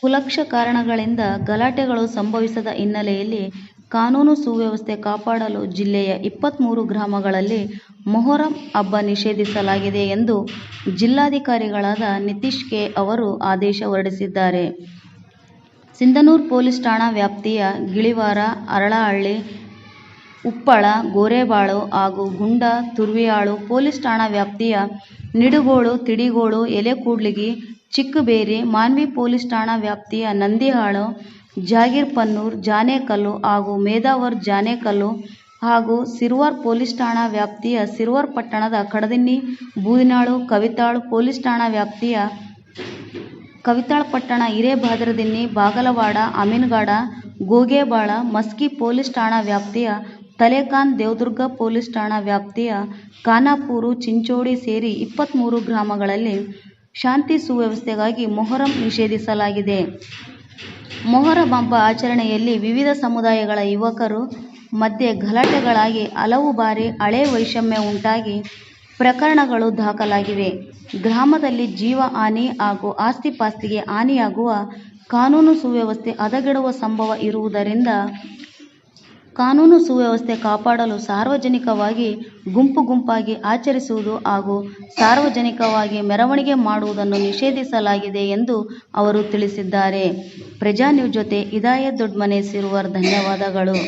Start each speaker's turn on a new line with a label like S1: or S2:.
S1: ಕುಲಕ್ಷ ಕಾರಣಗಳಿಂದ ಗಲಾಟೆಗಳು ಸಂಭವಿಸದ ಹಿನ್ನೆಲೆಯಲ್ಲಿ ಕಾನೂನು ಸುವ್ಯವಸ್ಥೆ ಕಾಪಾಡಲು ಜಿಲ್ಲೆಯ ಇಪ್ಪತ್ಮೂರು ಗ್ರಾಮಗಳಲ್ಲಿ ಮೊಹರಂ ಹಬ್ಬ ನಿಷೇಧಿಸಲಾಗಿದೆ ಎಂದು ಜಿಲ್ಲಾಧಿಕಾರಿಗಳಾದ ನಿತೀಶ್ ಕೆ ಅವರು ಆದೇಶ ಹೊರಡಿಸಿದ್ದಾರೆ. ಸಿಂಧನೂರು ಪೊಲೀಸ್ ಠಾಣಾ ವ್ಯಾಪ್ತಿಯ ಗಿಳಿವಾರ, ಹರಳಹಳ್ಳಿ, ಉಪ್ಪಳ, ಗೋರೆಬಾಳು ಹಾಗೂ ಗುಂಡ, ತುರ್ವಿಯಾಳು ಪೊಲೀಸ್ ಠಾಣಾ ವ್ಯಾಪ್ತಿಯ ನಿಡುಗೋಳು, ತಿಡಿಗೋಳು, ಎಲೆಕೂಡ್ಲಿಗಿ, ಚಿಕ್ಕಬೇರಿ, ಮಾನ್ವಿ ಪೊಲೀಸ್ ಠಾಣಾ ವ್ಯಾಪ್ತಿಯ ನಂದಿಹಾಳು ಜಾಗೀರ್ಪನ್ನೂರ್ ಜಾನೇಕಲ್ಲು ಹಾಗೂ ಮೇದಾವರ್ ಜಾನೇಕಲ್ಲು ಹಾಗೂ ಸಿರ್ವಾರ್ ಪೊಲೀಸ್ ಠಾಣಾ ವ್ಯಾಪ್ತಿಯ ಸಿರ್ವಾರ್ ಪಟ್ಟಣದ ಕಡದಿನ್ನಿ ಬೂದಿನಾಳು ಕವಿತಾಳ್ ಪೊಲೀಸ್ ಠಾಣಾ ವ್ಯಾಪ್ತಿಯ ಕವಿತಾಳ್ ಪಟ್ಟಣ, ಹಿರೇಭದ್ರದಿನ್ನಿ ಬಾಗಲವಾಡ, ಅಮೀನ್ಗಾಡ ಗೋಗೇಬಾಳ ಮಸ್ಕಿ ಪೊಲೀಸ್ ಠಾಣಾ ವ್ಯಾಪ್ತಿಯ ತಲೇಕಾನ, ದೇವದುರ್ಗ ಪೊಲೀಸ್ ಠಾಣಾ ವ್ಯಾಪ್ತಿಯ ಖಾನಾಪೂರು, ಚಿಂಚೋಡಿ ಸೇರಿ ಇಪ್ಪತ್ಮೂರು ಗ್ರಾಮಗಳಲ್ಲಿ ಶಾಂತಿ ಸುವ್ಯವಸ್ಥೆಗಾಗಿ ಮೊಹರಂ ನಿಷೇಧಿಸಲಾಗಿದೆ. ಮೊಹರಂ ಹಬ್ಬ ಆಚರಣೆಯಲ್ಲಿ ವಿವಿಧ ಸಮುದಾಯಗಳ ಯುವಕರು ಮಧ್ಯೆ ಗಲಾಟೆಗಳಾಗಿ ಹಲವು ಬಾರಿ ಹಳೆ ವೈಷಮ್ಯ ಉಂಟಾಗಿ ಪ್ರಕರಣಗಳು ದಾಖಲಾಗಿವೆ. ಗ್ರಾಮದಲ್ಲಿ ಜೀವ ಹಾನಿ ಹಾಗೂ ಆಸ್ತಿ ಪಾಸ್ತಿಗೆ ಹಾನಿಯಾಗುವ, ಕಾನೂನು ಸುವ್ಯವಸ್ಥೆ ಹದಗೆಡುವ ಸಂಭವ ಇರುವುದರಿಂದ ಕಾನೂನು ಸುವ್ಯವಸ್ಥೆ ಕಾಪಾಡಲು ಸಾರ್ವಜನಿಕವಾಗಿ ಗುಂಪು ಗುಂಪಾಗಿ ಆಚರಿಸುವುದು ಹಾಗೂ ಸಾರ್ವಜನಿಕವಾಗಿ ಮೆರವಣಿಗೆ ಮಾಡುವುದನ್ನು ನಿಷೇಧಿಸಲಾಗಿದೆ ಎಂದು ಅವರು ತಿಳಿಸಿದ್ದಾರೆ. ಪ್ರಜಾನ್ಯೂಸ್ ಜೊತೆ ಇದಾಯ ದೊಡ್ಮನೆ, ಸಿರುವರ್ ಧನ್ಯವಾದಗಳು.